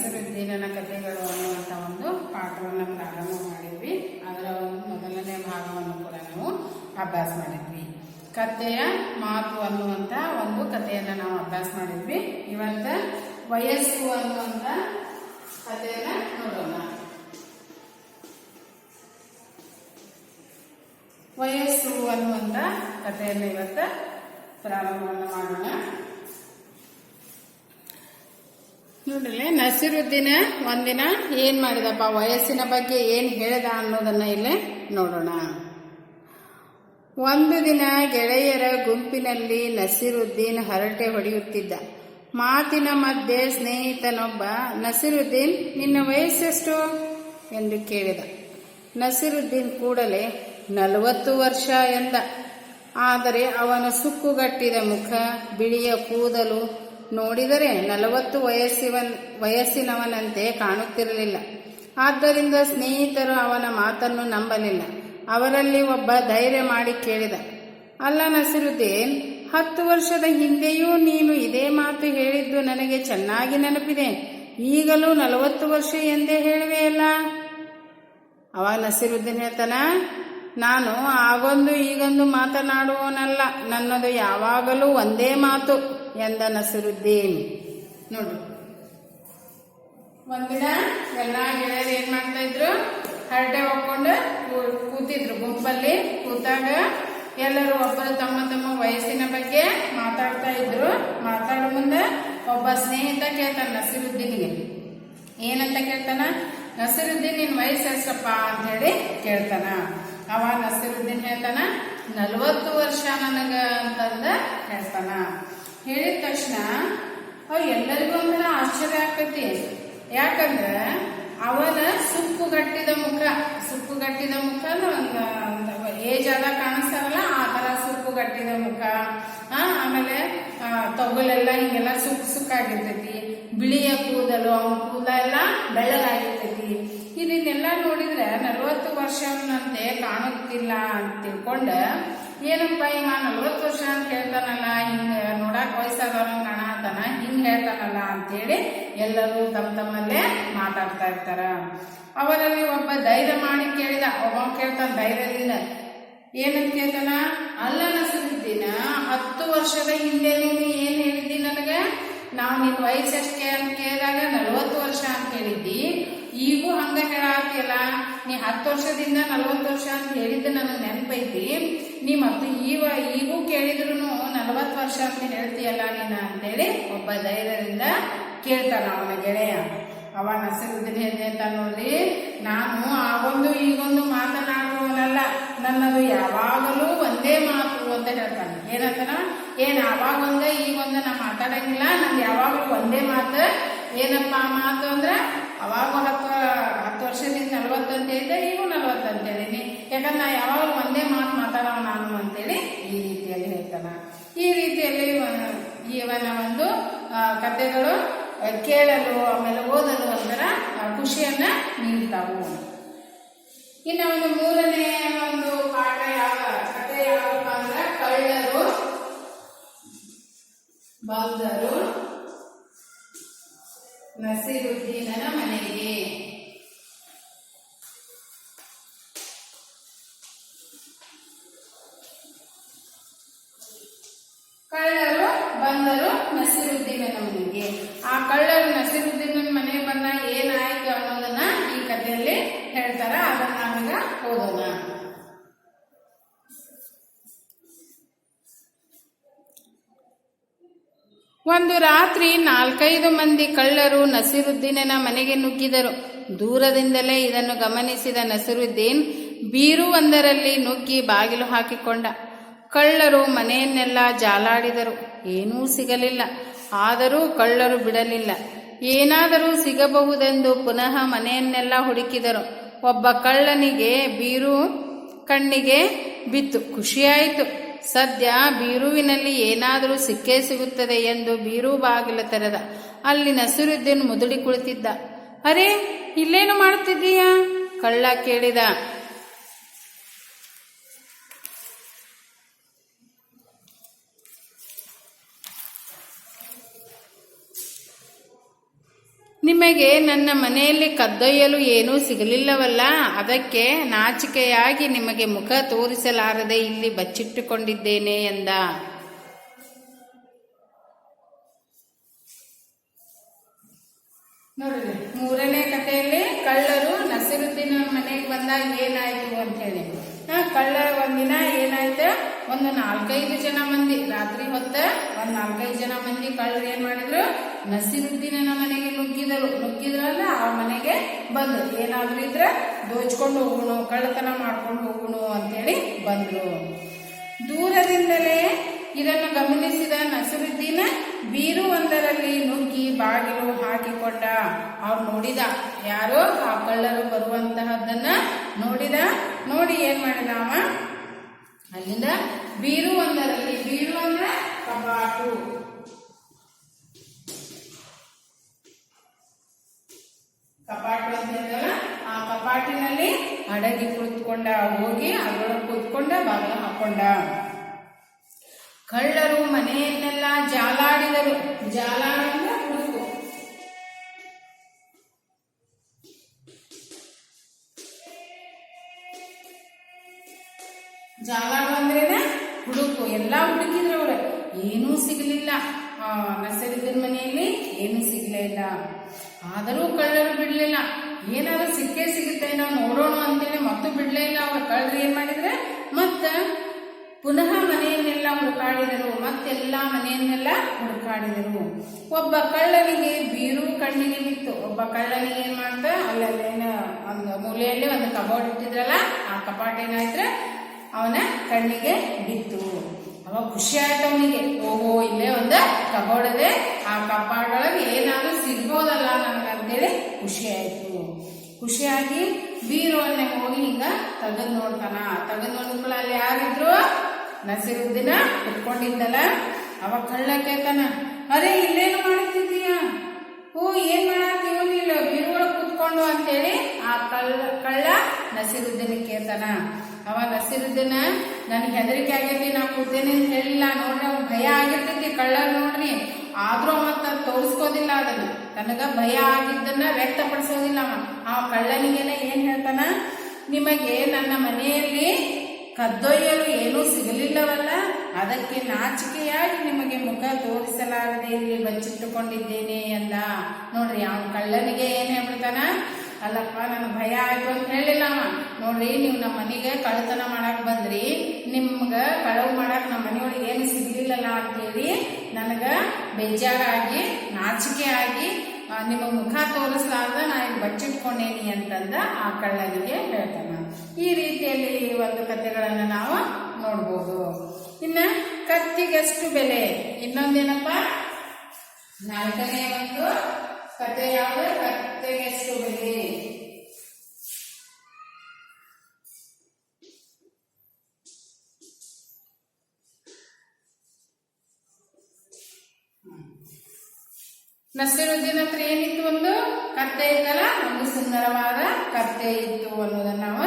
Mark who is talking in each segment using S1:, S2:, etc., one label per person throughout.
S1: ನಸಿರುದ್ದೀನನ ಕಥೆಗಳು ಅನ್ನುವಂಥ ಒಂದು ಪಾಠವನ್ನು ಪ್ರಾರಂಭ ಮಾಡಿದ್ವಿ. ಅದರ ಒಂದು ಮೊದಲನೇ ಭಾಗವನ್ನು ಕೂಡ ನಾವು ಅಭ್ಯಾಸ ಮಾಡಿದ್ವಿ. ಕಥೆಯ ಮಾತು ಅನ್ನುವಂಥ ಒಂದು ಕಥೆಯನ್ನು ನಾವು ಅಭ್ಯಾಸ ಮಾಡಿದ್ವಿ. ಇವತ್ತ ವಯಸ್ಸು ಅನ್ನುವಂಥ ಕಥೆಯನ್ನ ನೋಡೋಣ. ವಯಸ್ಸು ಅನ್ನುವಂಥ ಕಥೆಯನ್ನು ಇವತ್ತ ಪ್ರಾರಂಭವನ್ನು ಮಾಡೋಣ. ನೋಡ್ರಿ ನಸಿರುದ್ದೀನ ಒಂದಿನ ಏನ್ ಮಾಡಿದಪ್ಪ? ವಯಸ್ಸಿನ ಬಗ್ಗೆ ಏನ್ ಹೇಳಿದ ಅನ್ನೋದನ್ನ ಇಲ್ಲಿ ನೋಡೋಣ. ಒಂದು ದಿನ ಗೆಳೆಯರ ಗುಂಪಿನಲ್ಲಿ ನಸಿರುದ್ದೀನ್ ಹರಟೆ ಹೊಡೆಯುತ್ತಿದ್ದ. ಮಾತಿನ ಮಧ್ಯೆ ಸ್ನೇಹಿತನೊಬ್ಬ, ನಸಿರುದ್ದೀನ್, ನಿನ್ನ ವಯಸ್ಸೆಷ್ಟು? ಎಂದು ಕೇಳಿದ. ನಸಿರುದ್ದೀನ್ ಕೂಡಲೇ, ನಲವತ್ತು ವರ್ಷ ಎಂದ. ಆದರೆ ಅವನ ಸುಕ್ಕುಗಟ್ಟಿದ ಮುಖ, ಬಿಳಿಯ ಕೂದಲು ನೋಡಿದರೆ ನಲವತ್ತು ವಯಸ್ಸಿನ ವಯಸ್ಸಿನವನಂತೆ ಕಾಣುತ್ತಿರಲಿಲ್ಲ. ಆದ್ದರಿಂದ ಸ್ನೇಹಿತರು ಅವನ ಮಾತನ್ನು ನಂಬಲಿಲ್ಲ. ಅವರಲ್ಲಿ ಒಬ್ಬ ಧೈರ್ಯ ಮಾಡಿ ಕೇಳಿದ, ಅಲ್ಲ ನಸಿರುದ್ದೀನ್, ಹತ್ತು ವರ್ಷದ ಹಿಂದೆಯೂ ನೀನು ಇದೇ ಮಾತು ಹೇಳಿದ್ದು ನನಗೆ ಚೆನ್ನಾಗಿ ನೆನಪಿದೆ. ಈಗಲೂ ನಲವತ್ತು ವರ್ಷ ಎಂದೇ ಹೇಳುವೆಯಲ್ಲ ಅವ ನಸಿರುದ್ದೀನ್ ಹೇಳ್ತಾನ, ನಾನು ಆಗೊಂದು ಈಗೊಂದು ಮಾತನಾಡುವವನಲ್ಲ ನನ್ನದು ಯಾವಾಗಲೂ ಒಂದೇ ಮಾತು. ಎಂದ ನಸಿರುದ್ದೀನ್ ನೋಡ್ರಿ. ಒಂದಿನ ಎಲ್ಲ ಗೆಳೆಯರು ಏನ್ ಮಾಡ್ತಾ ಇದ್ರು? ಹರಟೆ ಹೊಕ್ಕೊಂಡು ಕೂತಿದ್ರು. ಗುಂಪಲ್ಲಿ ಕೂತಾಗ ಎಲ್ಲರೂ ಒಬ್ಬರು ತಮ್ಮ ತಮ್ಮ ವಯಸ್ಸಿನ ಬಗ್ಗೆ ಮಾತಾಡ್ತಾ ಇದ್ರು. ಮಾತಾಡೋ ಮುಂದೆ ಒಬ್ಬ ಸ್ನೇಹಿತ ಕೇಳ್ತಾನ ನಸಿರುದ್ದೀನ್ಗೆ. ಏನಂತ ಕೇಳ್ತಾನ? ನಸಿರುದ್ದೀನ್ ನಿನ್ ವಯಸ್ಸು ಎಷ್ಟಪ್ಪ ಅಂತ ಹೇಳಿ ಕೇಳ್ತಾನ. ಅವ ನಸಿರುದ್ದೀನ್ ಹೇಳ್ತಾನ, ನಲ್ವತ್ತು ವರ್ಷ ನನಗ ಅಂತಂದ ಹೇಳ್ತಾನ. ಹೇಳಿದ ತಕ್ಷಣ ಅವ್ ಎಲ್ಲರಿಗೂ ಒಂಥರ ಆಶ್ಚರ್ಯ ಆಗ್ತೈತಿ. ಯಾಕಂದ್ರ ಅವನ ಸುಕ್ಕುಗಟ್ಟಿದ ಮುಖ ಸುಕ್ಕುಗಟ್ಟಿದ ಮುಖ ಏಜ್ ಆದ ಕಾಣಿಸ್ತಾರಲ್ಲ, ಆ ತರ ಸುಕ್ಕುಗಟ್ಟಿದ ಮುಖ. ಆಮೇಲೆ ತೊಗಲೆಲ್ಲ ಹಿಂಗೆಲ್ಲ ಸುಕ್ ಸುಕ್ಕಾಗಿರ್ತೈತಿ. ಬಿಳಿಯ ಕೂದಲು, ಅವನ ಕೂದ ಎಲ್ಲ ಬೆಳ್ಳಗಾಗಿರ್ತೈತಿ. ಇದನ್ನೆಲ್ಲ ನೋಡಿದ್ರೆ ನಲವತ್ತು ವರ್ಷನಂತೆ ಕಾಣುತ್ತಿಲ್ಲ ಅಂತ ತಿಳ್ಕೊಂಡ ಏನಪ್ಪ ಇವ ನಲ್ವತ್ತು ವರ್ಷ ಅಂತ ಹೇಳ್ತಾನಲ್ಲ ಹಿಂಗ ನೋಡಕ್ ವಯಸ್ಸಾದವ್ರಂಗ್ ಕಾಣತಾನ ಹಿಂಗ್ ಹೇಳ್ತಾನಲ್ಲ ಅಂತೇಳಿ ಎಲ್ಲರೂ ತಮ್ಮ ತಮ್ಮಲ್ಲೇ ಮಾತಾಡ್ತಾ ಇರ್ತಾರ. ಅವರಲ್ಲಿ ಒಬ್ಬ ಧೈರ್ಯ ಮಾಡಿ ಕೇಳಿದ, ಒಬ್ಬ ಕೇಳ್ತಾನ ಧೈರ್ಯದಿಂದ ಏನಂತ ಕೇಳ್ತಾನ? ಅಲ್ಲ ನಸುದಿದ್ದೀನ ಹತ್ತು ವರ್ಷದ ಹಿಂದೆ ನೀನು ಏನ್ ಹೇಳಿದ್ದಿ ನನಗೆ? ನಾವು ನಿನ್ ವಯಸ್ಸು ಅಂತ ಕೇಳಿದಾಗ, ನಲ್ವತ್ತು ವರ್ಷ ಅಂತ ಹೇಳಿದ್ದಿ. ಈಗೂ ಹಂಗ ಹೇಳಾತಿಯಲ್ಲ ನೀ ಹತ್ತು ವರ್ಷದಿಂದ ನಲವತ್ತು ವರ್ಷ ಅಂತ ಹೇಳಿದ್ದು ನನಗೆ ನೆನಪೈತಿ. ನೀ ಮತ್ತು ಈವ ಈಗೂ ಕೇಳಿದ್ರು ನಲವತ್ತು ವರ್ಷ ಅಂತ ಹೇಳ್ತೀಯಲ್ಲ ನೀನ ಅಂತೇಳಿ ಒಬ್ಬ ಧೈರ್ಯದಿಂದ ಕೇಳ್ತಾನ ಅವನ ಗೆಳೆಯ. ಅವ ನಸಿರುದ್ದೀನಿ ಅಂತ ನೋಡ್ರಿ? ನಾನು ಆ ಒಂದು ಈಗೊಂದು ಮಾತನಾಡುವವನಲ್ಲ, ನನ್ನದು ಯಾವಾಗಲೂ ಒಂದೇ ಮಾತು ಅಂತ ಹೇಳ್ತಾನೆ. ಏನಂತಾನ? ಏನ್ ಆವಾಗೊಂದ ಈಗೊಂದ ನಾ ಮಾತಾಡಂಗಿಲ್ಲ, ನಂದು ಯಾವಾಗಲೂ ಒಂದೇ ಮಾತು. ಏನಪ್ಪ ಮಾತು ಅಂದ್ರೆ? ಅವಾಗ ಹತ್ತು ವರ್ಷದಿಂದ ನಲ್ವತ್ತು ಅಂತ ಹೇಳಿದ್ದೆ ಈಗೂ ನಲ್ವತ್ತು ಅಂತ ಹೇಳಿನಿ ಯಾಕಂದ್ರೆ ನಾ ಯಾವಾಗ ಒಂದೇ ಮಾತು ಮಾತಾಡೋ ನಾನು ಅಂತೇಳಿ ಈ ರೀತಿಯಲ್ಲಿ ಹೇಳ್ತಾನ. ಈ ರೀತಿಯಲ್ಲಿ ಇವ- ಇವನ ಒಂದು ಕಥೆಗಳು ಕೇಳಲು, ಆಮೇಲೆ ಓದಲು ಒಂಥರ ಖುಷಿಯನ್ನ ನೀಡ್ತಾವು. ಇನ್ನು ಒಂದು ಮೂರನೇ ಒಂದು ಪಾಠ ಯಾವ, ಕಥೆ ಯಾವಪ್ಪ ಅಂದ್ರೆ, ಕಳ್ಳರು, ಬೌದ್ಧರು, ನಸೀರುದ್ದೀನನ ಮನೆಗೆ. ಬಂದರು ನಸೀರುದ್ದೀನನ ಮನೆಗೆ. ಆ ಕಳ್ಳರು ನಸೀರುದ್ದೀನನ ಮನೆಗೆ ಬಂದ ಏನಾಯ್ತು ಅನ್ನೋದನ್ನ ಈ ಕಥೆಯಲ್ಲಿ ಹೇಳ್ತಾರ. ಅದನ್ನ ನಾವೀಗ ಓದೋಣ. ಒಂದು ರಾತ್ರಿ ನಾಲ್ಕೈದು ಮಂದಿ ಕಳ್ಳರು ನಸಿರುದ್ದೀನನ ಮನೆಗೆ ನುಗ್ಗಿದರು. ದೂರದಿಂದಲೇ ಇದನ್ನು ಗಮನಿಸಿದ ನಸಿರುದ್ದೀನ್ ಬೀರು ಒಂದರಲ್ಲಿ ನುಗ್ಗಿ ಬಾಗಿಲು ಹಾಕಿಕೊಂಡ. ಕಳ್ಳರು ಮನೆಯನ್ನೆಲ್ಲ ಜಾಲಾಡಿದರು. ಏನೂ ಸಿಗಲಿಲ್ಲ. ಆದರೂ ಕಳ್ಳರು ಬಿಡಲಿಲ್ಲ. ಏನಾದರೂ ಸಿಗಬಹುದೆಂದು ಪುನಃ ಮನೆಯನ್ನೆಲ್ಲ ಹುಡುಕಿದರು. ಒಬ್ಬ ಕಳ್ಳನಿಗೆ ಬೀರು ಕಣ್ಣಿಗೆ ಬಿತ್ತು. ಖುಷಿಯಾಯಿತು. ಸದ್ಯ ಬೀರುವಿನಲ್ಲಿ ಏನಾದರೂ ಸಿಕ್ಕೇ ಸಿಗುತ್ತದೆ ಎಂದು ಬೀರು ಬಾಗಿಲು ತೆರೆದ. ಅಲ್ಲಿ ಸುರಿದ್ದನ್ನು ಮುದುಡಿ ಕುಳಿತಿದ್ದ. ಅರೆ, ಇಲ್ಲೇನು ಮಾಡುತ್ತಿದ್ದೀಯಾ ಕಳ್ಳ ಕೇಳಿದ. ನಿಮಗೆ ನನ್ನ ಮನೆಯಲ್ಲಿ ಕದ್ದೊಯ್ಯಲು ಏನೂ ಸಿಗಲಿಲ್ಲವಲ್ಲ? ಅದಕ್ಕೆ ನಾಚಿಕೆಯಾಗಿ ನಿಮಗೆ ಮುಖ ತೋರಿಸಲಾರದೆ ಇಲ್ಲಿ ಬಚ್ಚಿಟ್ಟುಕೊಂಡಿದ್ದೇನೆ ಎಂದ. ಮೂರನೇ ಕಥೆಯಲ್ಲಿ ಕಳ್ಳರು ನಸಿರುದ್ದಿನ ಮನೆಗೆ ಬಂದಾಗ ಏನಾಯ್ತು ಅಂತ ಹೇಳಿ ಹಾ, ಕಳ್ಳರ ಒಂದಿನ ಏನಾಯ್ತು? ಒಂದು ನಾಲ್ಕೈದು ಜನ ಮಂದಿ, ರಾತ್ರಿ ಹೊತ್ತ ಒಂದ್ ನಾಲ್ಕೈದು ಜನ ಮಂದಿ ಕಳ್ಳರು ಏನ್ ನಸಿರುದ್ದೀನನ ಮನೆಗೆ ನುಗ್ಗಿದರು ನುಗ್ಗಿದ್ರಲ್ಲ ಆ ಮನೆಗೆ ಬಂದ್ರು ಏನಾದ್ರು ಇದ್ರೆ ದೋಚ್ಕೊಂಡು ಹೋಗುಣು, ಕಳ್ಳತನ ಮಾಡ್ಕೊಂಡು ಹೋಗುಣು ಅಂತೇಳಿ ಬಂದ್ರು ದೂರದಿಂದಲೇ ಇದನ್ನು ಗಮನಿಸಿದ ನಸರುದ್ದೀನ ಬೀರು ಒಂದರಲ್ಲಿ ನುಗ್ಗಿ ಬಾಗಿಲು ಹಾಕಿಕೊಂಡ. ಅವ್ರು ನೋಡಿದ. ಯಾರೋ ಆ ಕಳ್ಳರು ಬರುವಂತಹದ್ದನ್ನ ನೋಡಿದ. ನೋಡಿ ಏನ್ ಮಾಡಿದ ಅವ? ಅಲ್ಲಿಂದ ಬೀರು ಒಂದರಲ್ಲಿ ಬೀರು ಅಂದ್ರೆ ಕಬಾಟು. ಕಪಾಟು ಅಂತ ಆ ಕಪಾಟಿನಲ್ಲಿ ಅಡಗಿ ಕುಳಿತುಕೊಂಡ ಹೋಗಿ ಅದರೊಳಗೆ ಕೂತ್ಕೊಂಡ ಬಾಗಿಲು ಹಾಕೊಂಡ. ಕಳ್ಳರು ಮನೆಯನ್ನೆಲ್ಲ ಜಾಲಾಡಿದರು. ಜಾಲ ಹುಡುಕು ಜಾಲಾಡು ಅಂದ್ರೇನ? ಹುಡುಕು, ಎಲ್ಲ ಹುಡುಕಿದ್ರು ಅವರು. ಏನೂ ಸಿಗಲಿಲ್ಲ. ಆ ನರ್ಸರಿದ್ರ ಮನೆಯಲ್ಲಿ ಏನೂ ಸಿಗ್ಲೇ ಇಲ್ಲ. ಆದರೂ ಕಳ್ಳರು ಬಿಡ್ಲಿಲ್ಲ. ಏನಾದ್ರು ಸಿಕ್ಕೇ ಸಿಗುತ್ತೆ ನಾವು ನೋಡೋಣ ಅಂತೇಳಿ ಮತ್ತು ಬಿಡ್ಲೇ ಇಲ್ಲ. ಅವ್ರ ಕಳ್ಳರು ಏನ್ ಮಾಡಿದ್ರೆ, ಮತ್ತ ಪುನಃ ಮನೆಯನ್ನೆಲ್ಲ ಹುಡುಕಾಡಿದರು. ಮತ್ತೆಲ್ಲ ಮನೆಯನ್ನೆಲ್ಲ ಹುಡುಕಾಡಿದರು. ಒಬ್ಬ ಕಳ್ಳನಿಗೆ ಬೀರು ಕಣ್ಣಿಗೆ ಬಿತ್ತು. ಒಬ್ಬ ಕಳ್ಳನಿಗೆ ಏನ್ ಮಾಡ್ದ? ಅಲ್ಲೇನ ಒಂದು ಮೂಲೆಯಲ್ಲಿ ಒಂದು ಕಬೋರ್ಡ್ ಇಟ್ಟಿದ್ರಲ್ಲ, ಆ ಕಪಾಟ ಏನಾಯ್ತು? ಅವನ ಕಣ್ಣಿಗೆ ಬಿತ್ತು. ಅವಾಗ ಖುಷಿ ಆಯ್ತು ಅವನಿಗೆ. ಓಹೋ, ಇಲ್ಲೇ ಒಂದು ಕಬೋಡದೆ ಆ ಕಪಾಟ್ ಏನಾದ್ರೂ ಸಿಗ್ಬೋದಲ್ಲ ಸಿಗ್ಬೋದಲ್ಲ ನನಗಂತೇಳಿ ಖುಷಿ ಆಯ್ತು. ಖುಷಿಯಾಗಿ ಬೀರುವನ್ನೇ ಹೋಗಿ ಹಿಂಗ ತೆಗೆದು ನೋಡ್ತಾನ. ತೆಗೆದು ನೋಡಿದ್ಮೇಲೆ ಅಲ್ಲಿ ಯಾರಿದ್ರು ನಸಿರುದ್ದಿನ ಕುತ್ಕೊಂಡಿದ್ದಲ್ಲ. ಅವಾಗ ಕಳ್ಳ ಕೇಳ್ತಾನ, ಅರೆ, ಇಲ್ಲೇನು ಮಾಡ್ತಿದೀಯ ಓ ಏನ್ ಮಾಡತ್ತೀವೋ ನೀನು ಬೀರುವೊಳಗೆ ಕುತ್ಕೊಂಡು ಅಂತೇಳಿ ಆ ಕಳ್ಳ ಕಳ್ಳ ನಸಿರುದ್ದಿನ ಕೇಳ್ತಾನ. ಅವ ನಸಿರುದ್ದೀನ ನನಗೆ ಹೆದರಿಕೆ ಆಗೈತಿ, ನಾ ಕೂತೇನೆ ಅಂತ ಹೇಳಿಲ್ಲ. ನೋಡ್ರಿ ಅವ್ನ ಭಯ ಆಗಿರ್ತೈತಿ ಕಳ್ಳ ನೋಡ್ರಿ. ಆದ್ರೂ ಮತ್ತ ತೋರಿಸ್ಕೋದಿಲ್ಲ ಅದನ್ನ. ತನಗ ಭಯ ಆಗಿದ್ದನ್ನ ವ್ಯಕ್ತಪಡಿಸೋದಿಲ್ಲ ಅವ. ಆ ಕಳ್ಳನಿಗೆನ ಏನ್ ಹೇಳ್ತಾನ? ನಿಮಗೆ ನನ್ನ ಮನೆಯಲ್ಲಿ ಕದ್ದೊಯ್ಯಲು ಏನೂ ಸಿಗಲಿಲ್ಲವಲ್ಲ? ಅದಕ್ಕೆ ನಾಚಿಕೆಯಾಗಿ ನಿಮಗೆ ಮುಖ ತೋರಿಸಲಾರದೆ ಇಲ್ಲಿ ಬಚ್ಚಿಟ್ಟುಕೊಂಡಿದ್ದೇನೆ ಎಂದ ನೋಡ್ರಿ ಅವನ ಕಳ್ಳನಿಗೆ ಏನ್ ಹೇಳ್ಬಿಡ್ತಾನ? ಅಲ್ಲಪ್ಪ, ನನಗೆ ಭಯ ಆಯಿತು ಅಂತ ಹೇಳಿಲ್ಲ ಅವ ನೋಡ್ರಿ, ನೀವು ನಮ್ಮ ಮನೆಗೆ ಕಳ್ಳತನ ಮಾಡಕ್ಕೆ ಬಂದ್ರಿ, ನಿಮ್ಗೆ ಕಳವು ಮಾಡಕ್ಕೆ ನಮ್ಮ ಮನೆಯೊಳಗೆ ಏನು ಸಿಗಲಿಲ್ಲಲ್ಲ ಅಂತೇಳಿ ನನಗೆ ಬೇಜಾರಾಗಿ, ನಾಚಿಕೆ ಆಗಿ ನಿಮ್ಮ ಮುಖ ತೋರಿಸ್ಲಾರ್ದ ನಾನು ಬಚ್ಚಿಟ್ಕೊಂಡೇನಿ ಅಂತಂದ ಆ ಕಳ್ಳನಿಗೆ ಹೇಳ್ತಾನ. ಈ ರೀತಿಯಲ್ಲಿ ಒಂದು ಕಥೆಗಳನ್ನು ನಾವು ನೋಡ್ಬೋದು. ಇನ್ನು ಕತ್ತಿಗೆಷ್ಟು ಬೆಲೆ? ಇನ್ನೊಂದೇನಪ್ಪ? ನಾಲ್ಕನೇ ಒಂದು ಕತೆ ಯಾವುದು ಕತ್ತೆಗೆಷ್ಟು ಬೆಲೆ ನಸಿರುದ್ದೀನ್ ಹತ್ರ ಏನಿತ್ತು ಒಂದು? ಕತ್ತೆ ಇತ್ತಲ್ಲ? ಒಂದು ಸುಂದರವಾದ ಕತ್ತೆ ಇತ್ತು ಅನ್ನೋದನ್ನ ನಾವು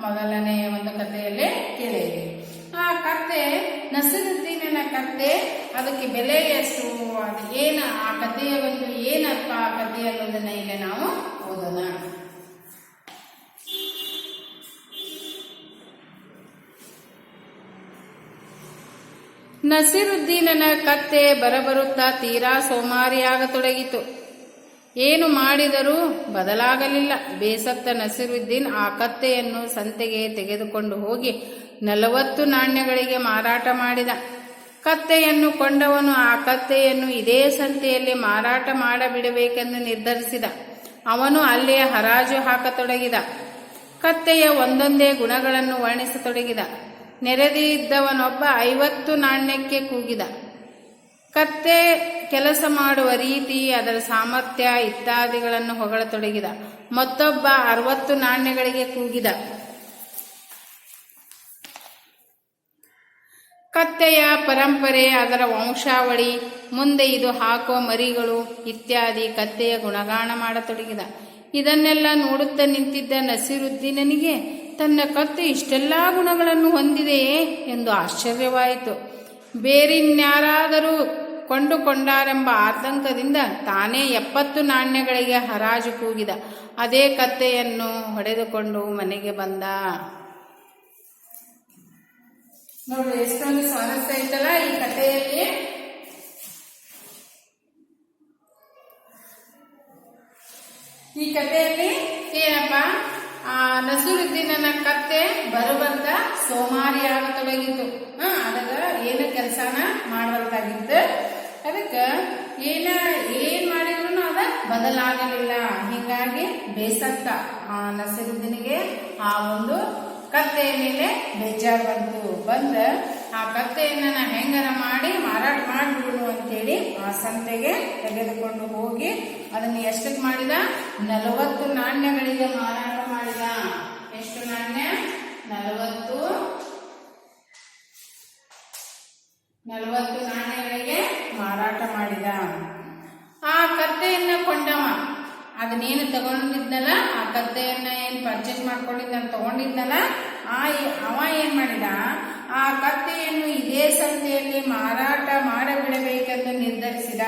S1: ಮೊದಲನೆಯ ಒಂದು ಕಥೆಯಲ್ಲಿ ಕೇಳಿದ್ವಿ. ಆ ಕತ್ತೆ ನಸಿರುದ್ದೀನ ಕತ್ತೆ ಅದಕ್ಕೆ ಬೆಲೆ ಎಷ್ಟು ಅದು ಏನ ಆ ಕಥೆಯ ಒಂದು ಏನಪ್ಪ ಆ ಕಥೆ ಅನ್ನೋದನ್ನ ಇಲ್ಲಿ ನಾವು ಓದೋಣ. ನಸೀರುದ್ದೀನನ ಕತ್ತೆ ಬರಬರುತ್ತಾ ತೀರಾ ಸೋಮಾರಿಯಾಗತೊಡಗಿತು. ಏನು ಮಾಡಿದರೂ ಬದಲಾಗಲಿಲ್ಲ. ಬೇಸತ್ತ ನಸಿರುದ್ದೀನ್ ಆ ಕತ್ತೆಯನ್ನು ಸಂತೆಗೆ ತೆಗೆದುಕೊಂಡು ಹೋಗಿ ನಲವತ್ತು ನಾಣ್ಯಗಳಿಗೆ ಮಾರಾಟ ಮಾಡಿದ. ಕತ್ತೆಯನ್ನು ಕೊಂಡವನು, ಆ ಕತ್ತೆಯನ್ನು ಇದೇ ಸಂತೆಯಲ್ಲಿ ಮಾರಾಟ ಮಾಡಬಿಡಬೇಕೆಂದು ನಿರ್ಧರಿಸಿದ. ಅವನು ಅಲ್ಲಿಯ ಹರಾಜು ಹಾಕತೊಡಗಿದ. ಕತ್ತೆಯ ಒಂದೊಂದೇ ಗುಣಗಳನ್ನು ವರ್ಣಿಸತೊಡಗಿದ. ನೆರೆದಿದ್ದವನೊಬ್ಬ ಐವತ್ತು ನಾಣ್ಯಕ್ಕೆ ಕೂಗಿದ. ಕತ್ತೆ ಕೆಲಸ ಮಾಡುವ ರೀತಿ ಅದರ ಸಾಮರ್ಥ್ಯ ಇತ್ಯಾದಿಗಳನ್ನು ಹೊಗಳತೊಡಗಿದ. ಮತ್ತೊಬ್ಬ ಅರವತ್ತು ನಾಣ್ಯಗಳಿಗೆ ಕೂಗಿದ. ಕತ್ತೆಯ ಪರಂಪರೆ, ಅದರ ವಂಶಾವಳಿ, ಮುಂದೆ ಇದು ಹಾಕುವ ಮರಿಗಳು ಇತ್ಯಾದಿ ಕತ್ತೆಯ ಗುಣಗಾನ ಮಾಡತೊಡಗಿದ. ಇದನ್ನೆಲ್ಲ ನೋಡುತ್ತಾ ನಿಂತಿದ್ದ ನಸೀರುದ್ದೀನನಿಗೆ, ತನ್ನ ಕತ್ತೆ ಇಷ್ಟೆಲ್ಲ ಗುಣಗಳನ್ನು ಹೊಂದಿದೆಯೇ ಎಂದು ಆಶ್ಚರ್ಯವಾಯಿತು. ಬೇರಿನ್ಯಾರಾದರೂ ಕೊಂಡುಕೊಂಡಾರೆಂಬ ಆತಂಕದಿಂದ ತಾನೇ ಎಪ್ಪತ್ತು ನಾಣ್ಯಗಳಿಗೆ ಹರಾಜು ಕೂಗಿದ. ಅದೇ ಕತ್ತೆಯನ್ನು ಹೊಡೆದುಕೊಂಡು ಮನೆಗೆ ಬಂದ. ನೋಡ್ರಿ ಎಷ್ಟೊಂದು ಸ್ವಾರಸ್ಯ ಐತಲ್ಲ ಈ ಕಥೆಯಲ್ಲಿ. ಈ ಕಥೆಯಲ್ಲಿ ಏನಪ್ಪ? ಆ, ನಸರುದ್ದೀನನ ಕತ್ತೆ ಬರುವಂತ ಸೋಮಾರಿ ಆಗತೊಡಗಿತ್ತು ಹಾ, ಅದಕ್ಕ ಏನು ಕೆಲಸನ ಮಾಡುವಂತಾಗಿತ್ತು. ಅದಕ್ಕ ಏನ, ಏನ್ ಮಾಡಿದ್ರು ಅದ ಬದಲಾಗಲಿಲ್ಲ. ಹಿಂಗಾಗಿ ಬೇಸತ್ತ ಆ ನಸರುದ್ದೀನಿಗೆ ಆ ಒಂದು ಕತ್ತೆಯ ಮೇಲೆ ಬೇಜಾರು ಬಂತು ಬಂದ, ಆ ಕತ್ತೆಯನ್ನ ನಾ ಹೆಂಗರ ಮಾಡಿ ಮಾರಾಟ ಮಾಡಿಬಿಡು ಅಂತೇಳಿ ಆ ಸಂತೆಗೆ ತೆಗೆದುಕೊಂಡು ಹೋಗಿ ಅದನ್ನ ಎಷ್ಟಕ್ಕೆ ಮಾಡಿದ? ನಲವತ್ತು ನಾಣ್ಯಗಳಿಗೆ ಮಾರಾಟ ಮಾಡಿದ. ಎಷ್ಟು ನಾಣ್ಯ? ನಲವತ್ತು ನಲವತ್ತು ನಾಣ್ಯಗಳಿಗೆ ಮಾರಾಟ ಮಾಡಿದ. ಆ ಕತ್ತೆಯನ್ನ ಕೊಂಡವ. ಅದನ್ನೇನು ತಗೊಂಡಿದ್ನಲ್ಲ, ಆ ಕತ್ತೆಯನ್ನ ಏನು ಪರ್ಚೇಸ್ ಮಾಡ್ಕೊಂಡಿದ್ದ ತಗೊಂಡಿದ್ನಲ್ಲ ಆ ಅವ ಏನ್ ಮಾಡಿದ? ಆ ಕತ್ತೆಯನ್ನು ಇದೇ ಸಂತೆಯಲ್ಲಿ ಮಾರಾಟ ಮಾಡಬಿಡಬೇಕೆಂದು ನಿರ್ಧರಿಸಿದ.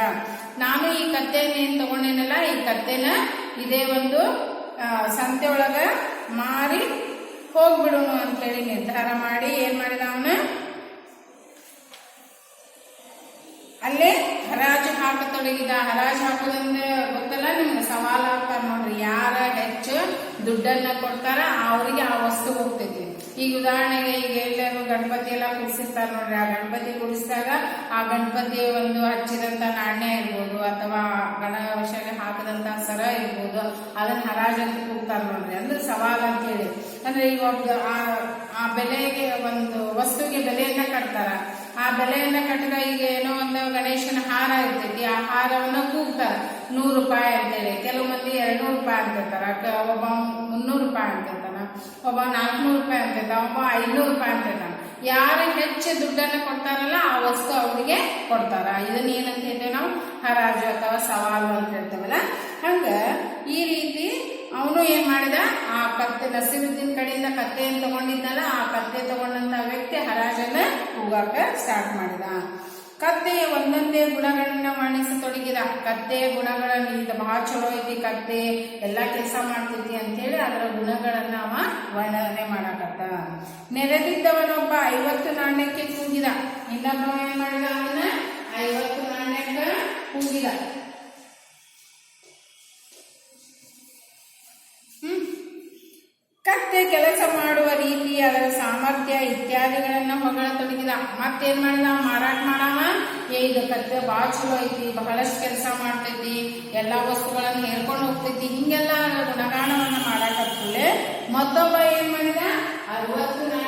S1: ನಾನು ಈ ಕತ್ತೆಯನ್ನು ಏನ್ ತಗೊಂಡೇನಲ್ಲ, ಈ ಕತ್ತೆನ ಇದೇ ಒಂದು ಸಂತೆ ಒಳಗ ಮಾರಿ ಹೋಗ್ಬಿಡುನು ಅಂತೇಳಿ ನಿರ್ಧಾರ ಮಾಡಿ ಏನ್ ಮಾಡಿದ ಅವನು? ಅಲ್ಲೇ ಹರಾಜು ಹಾಕತೊಡಗಿದ. ಹರಾಜು ಹಾಕೋದಂದ್ರೆ ಗೊತ್ತಲ್ಲ ನಿಮ್ಗೆ ಸವಾಲ್ ಹಾಕ್ತಾರ ನೋಡ್ರಿ ಯಾರ ಹೆಚ್ಚು ದುಡ್ಡನ್ನ ಕೊಡ್ತಾರ, ಅವ್ರಿಗೆ ಆ ವಸ್ತು ಹೋಗ್ತೈತಿ. ಈಗ ಉದಾಹರಣೆಗೆ ಈಗ ಎಲ್ಲರೂ ಗಣಪತಿ ಎಲ್ಲ ಕುಡಿಸಿರ್ತಾರ ನೋಡ್ರಿ. ಆ ಗಣಪತಿ ಕುಡಿಸಿದಾಗ ಆ ಗಣಪತಿ ಒಂದು ಹಚ್ಚಿದಂತ ನಾಣ್ಯ ಇರ್ಬೋದು, ಅಥವಾ ಗಣವಶಗೆ ಹಾಕದಂತ ಸರ ಇರ್ಬೋದು. ಅದನ್ನ ಹರಾಜು ಅಂತ ನೋಡ್ರಿ. ಅಂದ್ರೆ ಸವಾಲ್ ಅಂತ ಹೇಳಿ. ಅಂದ್ರೆ ಈಗ ಒಂದು ಆ ಬೆಲೆಗೆ ಒಂದು ವಸ್ತುವಿಗೆ ಬೆಲೆಯನ್ನ ಕಟ್ತಾರ. ಆ ಬೆಲೆಯನ್ನ ಕಟ್ಟಿದ ಈಗ ಏನೋ ಒಂದು ಗಣೇಶನ ಹಾರ ಇರ್ತೈತಿ. ಆ ಹಾರವನ್ನ ಕೂಗ್ತಾರ. ನೂರು ರೂಪಾಯಿ ಅಂತೇಳಿ ಕೆಲವು ಮಂದಿ ಎರಡ್ನೂರು ರೂಪಾಯಿ ಅಂತಿರ್ತಾರ ಒಬ್ಬ ಮುನ್ನೂರು ರೂಪಾಯಿ ಅಂತಿರ್ತಾನ, ಒಬ್ಬ ನಾಲ್ಕುನೂರು ರೂಪಾಯಿ ಅಂತಿರ್ತಾನ, ಒಬ್ಬ ಐನೂರು ರೂಪಾಯಿ ಅಂತಿರ್ತಾನ. ಯಾರು ಹೆಚ್ಚು ದುಡ್ಡನ್ನು ಕೊಡ್ತಾರಲ್ಲ, ಆ ವಸ್ತು ಅವರಿಗೆ ಕೊಡ್ತಾರ. ಇದನ್ನ ಏನಂತ ಹೇಳ್ತೇವೆ ನಾವು, ಹರಾಜು ಅಥವಾ ಸವಾಲು ಅಂತ ಹೇಳ್ತೇವಲ್ಲ. ಹಂಗ ಈ ರೀತಿ ಅವನು ಏನ್ ಮಾಡಿದ? ಆ ಕತ್ತೆ ನಸೀರುದ್ದೀನ್ ಕಡೆಯಿಂದ ಕತ್ತೆಯನ್ನು ತಗೊಂಡಿದ್ದಲ್ಲ, ಆ ಕತ್ತೆ ತಗೊಂಡಂತ ವ್ಯಕ್ತಿ ಹರಾಜನ್ನ ಹೋಗಾಕ ಸ್ಟಾರ್ಟ್ ಮಾಡಿದ. ಕತ್ತೆಯ ಒಂದೊಂದೇ ಗುಣಗಳನ್ನ ವರ್ಣಿಸತೊಡಗಿದ ಕತ್ತೆಯ ಗುಣಗಳನ್ನ ಇದು ಬಹಳ ಚಲೋ ಐತಿ ಕತ್ತೆ ಎಲ್ಲಾ ಕೆಲಸ ಮಾಡ್ತೈತಿ ಅಂತೇಳಿ ಅದರ ಗುಣಗಳನ್ನ ಅವ ವರ್ಣನೆ ಮಾಡಕತ್ತ. ನೆರೆದಿದ್ದವನೊಬ್ಬ ಐವತ್ತು ನಾಣ್ಯಕ್ಕೆ ಕೂಗಿದ, ಇನ್ನೊಬ್ಬ ಏನ್ ಮಾಡಿದ ಅವನ? ಐವತ್ತು ನಾಣ್ಯಕ್ಕ ಕೂಗಿದ. ಕತ್ತೆ ಕೆಲಸ ಮಾಡುವ ರೀತಿ ಅದರ ಸಾಮರ್ಥ್ಯ ಇತ್ಯಾದಿಗಳನ್ನ ಹೊಗಳತೊಡಗಿದ ಮತ್ತೇನ್ ಮಾಡಿದ? ಮಾರಾಟ ಮಾಡವ ಏ, ಇದು ಕತ್ತೆ ಬಾಳ ಚಲೋ ಐತಿ. ಬಹಳಷ್ಟು ಕೆಲಸ ಮಾಡ್ತೈತಿ. ಎಲ್ಲಾ ವಸ್ತುಗಳನ್ನ ಹೇರ್ಕೊಂಡು ಹೋಗ್ತೈತಿ. ಹಿಂಗೆಲ್ಲ ಗುಣಗಾನವನ್ನ ಮಾಡಾಕತ್ತಲೆ ಮತ್ತೊಬ್ಬ ಏನ್ ಮಾಡಿದ? ಅರವತ್ತು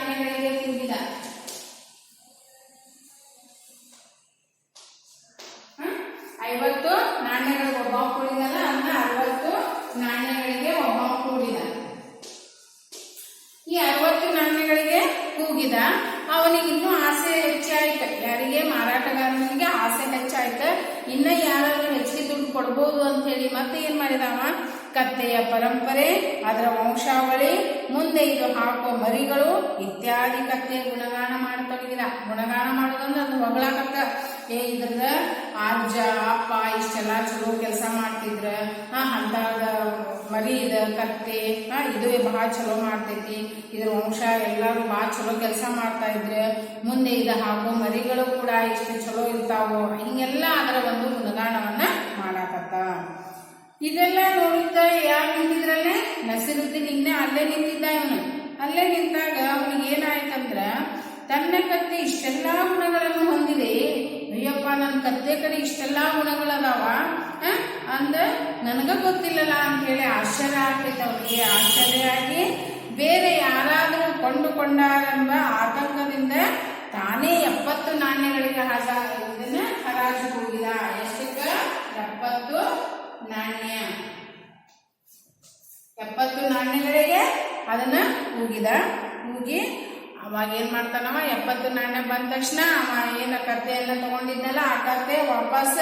S1: ಅವನಿಗೆ ಇನ್ನೂ ಆಸೆ ಹೆಚ್ಚಾಯ್ತು. ಯಾರಿಗೆ ಮಾರಾಟಗಾರನಿಗೆ ಆಸೆ ಹೆಚ್ಚಾಯ್ತು. ಇನ್ನ ಯಾರಾದ್ರೂ ಹೆಚ್ಚಿಗೆ ದುಡ್ಡು ಕೊಡ್ಬೋದು ಅಂತ ಹೇಳಿ ಮತ್ತೆ ಏನ್ ಮಾಡಿದವ ಕತ್ತೆಯ ಪರಂಪರೆ, ಅದರ ವಂಶಾವಳಿ, ಮುಂದೆ ಇದು ಹಾಕುವ ಮರಿಗಳು ಇತ್ಯಾದಿ ಕತ್ತೆಯ ಗುಣಗಾನ ಮಾಡತೊಡಗಿದ. ಗುಣಗಾನ ಮಾಡೋದಂದ್ರೆ ಅದು ಹೊಗಳಾಕತ್ತ ಏ ಇದ್ರದ ಅಜ್ಜ ಅಪ್ಪ ಇಷ್ಟೆಲ್ಲ ಚಲೋ ಕೆಲಸ ಮಾಡ್ತಿದ್ರ. ಹಾ ಅಂತಾದ ಮರಿ ಇದ, ಕತ್ತೆ, ಹಾ, ಇದು ಬಹಳ ಚಲೋ ಮಾಡ್ತೈತಿ. ಇದ್ರ ವಂಶ ಎಲ್ಲರೂ ಬಹಳ ಚಲೋ ಕೆಲಸ ಮಾಡ್ತಾ ಇದ್ರೆ ಮುಂದೆ ಇದು ಹಾಕೋ ಮರಿಗಳು ಕೂಡ ಇಷ್ಟು ಚಲೋ ಇರ್ತಾವೋ, ಹಿಂಗೆಲ್ಲ ಅದರ ಒಂದು ಗುಣಗಾನವನ್ನ ಮಾಡಾಕತ್ತ. ಇದೆಲ್ಲ ನೋಡಿದ್ದ ಯಾರು ನಿಂತಿದ್ರಲ್ಲೇ? ನಸಿರುದ್ದಿ ನಿನ್ನೆ ಅಲ್ಲೇ ನಿಂತಿದ್ದ ಇವನು. ಅಲ್ಲೇ ನಿಂತಾಗ ಅವನಿಗೆ ಏನಾಯ್ತಂದ್ರ, ತನ್ನ ಕತ್ತೆ ಇಷ್ಟೆಲ್ಲಾ ಗುಣಗಳನ್ನು ಹೊಂದಿದೆ. ಅಯ್ಯಪ್ಪ ನನ್ನ ಕತ್ತೆ ಕಡೆ ಇಷ್ಟೆಲ್ಲ ಗುಣಗಳದಾವ ಅಂದ್ರೆ ಅಂದ ನನಗ ಗೊತ್ತಿಲ್ಲಲ್ಲ ಅಂತ ಹೇಳಿ ಆಶ್ಚರ್ಯ ಆಗ್ತೈತೆ ಅವನಿಗೆ ಆಶ್ಚರ್ಯ ಆಗಿ ಬೇರೆ ಯಾರಾದರೂ ಕೊಂಡುಕೊಂಡಾರೆಂಬ ಆತಂಕದಿಂದ ತಾನೇ ಎಪ್ಪತ್ತು ನಾಣ್ಯಗಳಿಗೆ ಹಾಜರಾಗಿದ್ದನ್ನ ಹರಾಜು ಹೋಗಿದ ಎಷ್ಟಕ್ಕೆ? ಎಪ್ಪತ್ತು ನಾಣ್ಯ. ಎಪ್ಪತ್ತು ನಾಣ್ಯಗಳಿಗೆ ಅದನ್ನ ಹೋಗಿದ ಕೂಗಿ ಅವಾಗ ಏನ್ ಮಾಡ್ತಾನವ? ಎಪ್ಪತ್ತು ನಾಣ್ಯ ಬಂದ ತಕ್ಷಣ ಅವ ಏನ ಕರ್ತೆಯನ್ನ ತಗೊಂಡಿದ್ನಲ್ಲ ಆ ಕರ್ತೆ ವಾಪಸ್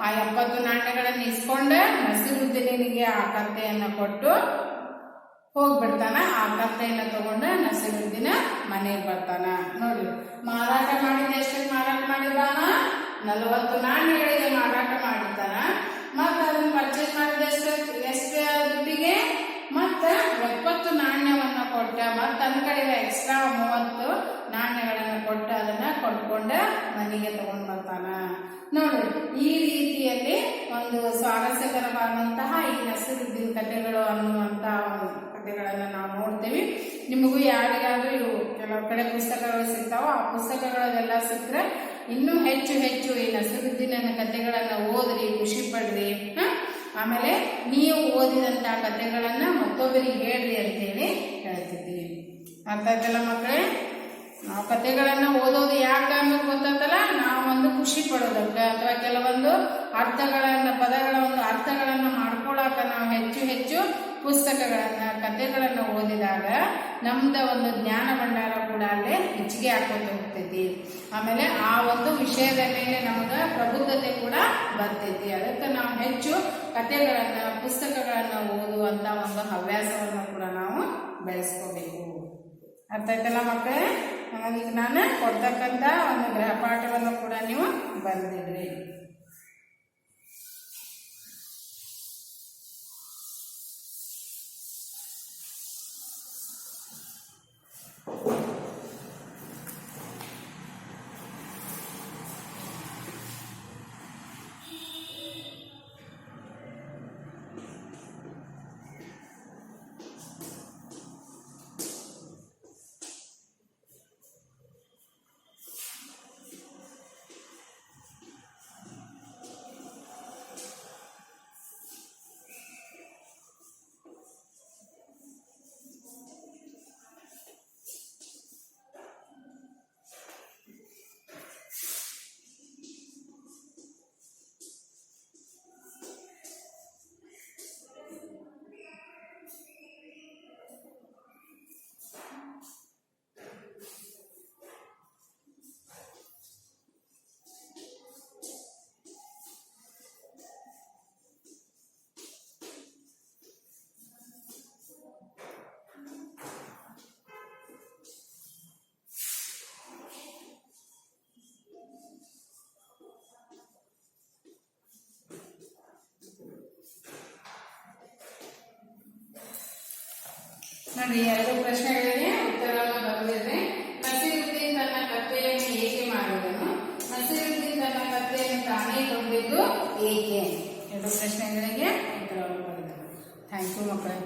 S1: ಆ ಎಪ್ಪತ್ತು ನಾಣ್ಯಗಳನ್ನ ಇಸ್ಕೊಂಡ ನಸೀರುದ್ದೀನಿಗೆ ಆ ಕರ್ತೆಯನ್ನ ಕೊಟ್ಟು ಹೋಗ್ಬಿಡ್ತಾನ. ಆ ಕರ್ತೆಯನ್ನ ತಗೊಂಡ ನಸಿರುದ್ದಿನ ಮನೆಗೆ ಬರ್ತಾನ. ನೋಡಿ, ಮಾರಾಟ ಮಾಡಿದ ಎಷ್ಟಕ್ಕೆ ಮಾರಾಟ ಮಾಡಿದಾನ ನಲವತ್ತು ನಾಣ್ಯಗಳಿಗೆ ಮಾರಾಟ ಮಾಡಿರ್ತಾನ ಮತ್ತ ಅದನ್ನ ಪರ್ಚೇಸ್ ಮಾಡಿದ ಎಷ್ಟು ಎಷ್ಟು ದುಡ್ಡಿಗೆ? ಮತ್ತ ಎಪ್ಪತ್ತು ನಾಣ್ಯವನ್ನ ಕೊಟ್ಟ ಮತ್ತ ತನ್ನ ಕಡೆಯಿಂದ ಎಕ್ಸ್ಟ್ರಾ ಮೂವತ್ತು ನಾಣ್ಯಗಳನ್ನು ಕೊಟ್ಟು ಅದನ್ನ ಕೊಟ್ಕೊಂಡು ಮನೆಗೆ ತಗೊಂಡು ಬರ್ತಾನ. ನೋಡ್ರಿ ಈ ರೀತಿಯಲ್ಲಿ ಒಂದು ಸ್ವಾರಸ್ಯಕರವಾದಂತಹ ಈ ನಸರುದ್ದಿನ ಕಥೆಗಳು ಅನ್ನುವಂತಹ ಒಂದು ಕಥೆಗಳನ್ನ ನಾವು ನೋಡ್ತೇವೆ. ನಿಮಗೂ ಯಾರಿಗಾದ್ರೂ ಇವು ಕೆಲವು ಕಡೆ ಪುಸ್ತಕಗಳು ಸಿಗ್ತಾವೋ ಆ ಪುಸ್ತಕಗಳನ್ನೆಲ್ಲ ಸಿಕ್ಕರೆ ಇನ್ನೂ ಹೆಚ್ಚು ಹೆಚ್ಚು ಈ ನಸರುದ್ದೀನ ಕಥೆಗಳನ್ನ ಓದ್ರಿ, ಖುಷಿ ಪಡ್ರಿ? ಆಮೇಲೆ ನೀವು ಓದಿದಂತಹ ಕಥೆಗಳನ್ನ ಮತ್ತೊಬ್ಬರಿಗೆ ಹೇಳ್ರಿ ಅಂತೇಳಿ ಹೇಳ್ತಿದ್ದೀವಿ ಅರ್ಥ ಆಯ್ತಲ್ಲ ಮಕ್ಕಳೇ, ನಾವು ಕಥೆಗಳನ್ನು ಓದೋದು ಯಾಕೆ ಅನ್ನೋದು ಗೊತ್ತಾಗ್ತಲ್ಲ ನಾವು ಒಂದು ಖುಷಿ ಪಡೋದಕ್ಕೆ ಅಥವಾ ಕೆಲವೊಂದು ಅರ್ಥಗಳನ್ನು ಪದಗಳ ಒಂದು ಅರ್ಥಗಳನ್ನು ಮಾಡ್ಕೊಳಕ ನಾವು ಹೆಚ್ಚು ಹೆಚ್ಚು ಪುಸ್ತಕಗಳನ್ನು, ಕಥೆಗಳನ್ನು ಓದಿದಾಗ ನಮ್ದ ಒಂದು ಜ್ಞಾನ ಭಂಡಾರ ಕೂಡ ಅಲ್ಲೇ ಹೆಚ್ಚಿಗೆ ಹಾಕೋತ ಹೋಗ್ತೈತಿ. ಆಮೇಲೆ ಆ ಒಂದು ವಿಷಯದ ಮೇಲೆ ನಮಗ ಪ್ರಬುದ್ಧತೆ ಕೂಡ ಬರ್ತೈತಿ. ಅದಕ್ಕೆ ನಾವು ಹೆಚ್ಚು ಕಥೆಗಳನ್ನು, ಪುಸ್ತಕಗಳನ್ನು ಓದುವಂಥ ಒಂದು ಹವ್ಯಾಸವನ್ನು ಕೂಡ ನಾವು ಬೆಳೆಸ್ಕೋಬೇಕು. ಅರ್ಥ ಆಯ್ತಲ್ಲ ಮಕ್ಕಳೇ? ಈಗ ನಾನು ಕೊಡ್ತಕ್ಕಂಥ ಒಂದು ಗೃಹಪಾಠವನ್ನು ಕೂಡ ನೀವು ಬರೆದಿಡ್ರಿ. ನೋಡಿ ಎರಡು ಪ್ರಶ್ನೆಗಳಿಗೆ ಉತ್ತರವನ್ನು ಬರೆದಿದ್ರೆ. ನಸೀರುದ್ದೀನ್ ತನ್ನ ಕತ್ತೆಯನ್ನು ಏಕೆ ಮಾಡಿದನು? ನಸೀರುದ್ದೀನ್ ತನ್ನ ಕತ್ತೆಯನ್ನು ತಾನೇ ಕೊಂದಿದ್ದು ಏಕೆ? ಎರಡು ಪ್ರಶ್ನೆಗಳಿಗೆ ಉತ್ತರವನ್ನು ಬರೆದರು ಥ್ಯಾಂಕ್ ಯು ಮಕ್ಕಳೇ.